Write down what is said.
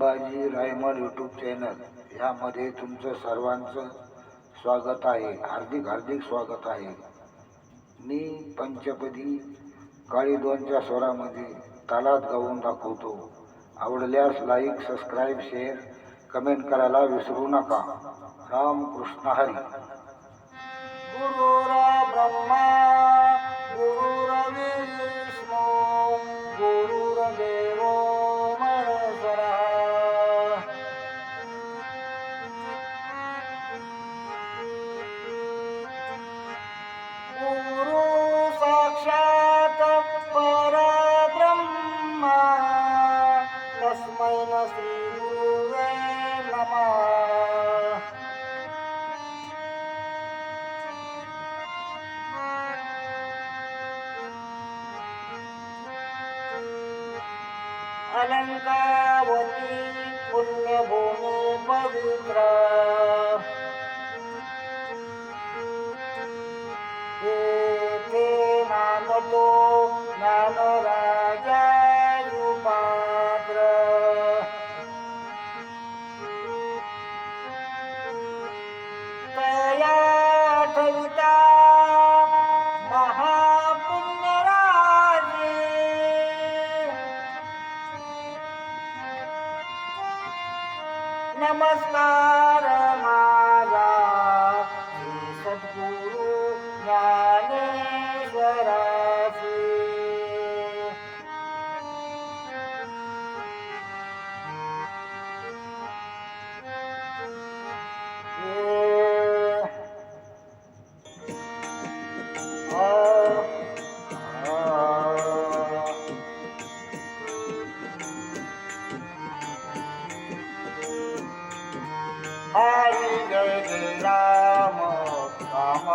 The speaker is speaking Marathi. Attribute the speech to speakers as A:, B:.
A: संभाजी रायमल यूट्यूब चॅनल ह्यामध्ये तुमचं सर्वांचं स्वागत आहे. हार्दिक हार्दिक स्वागत आहे. मी पंचपदी काळीदोनच्या स्वरामध्ये तालात गाऊन दाखवतो. आवडल्यास लाईक सबस्क्राईब शेअर कमेंट करायला विसरू नका. राम कृष्ण हरी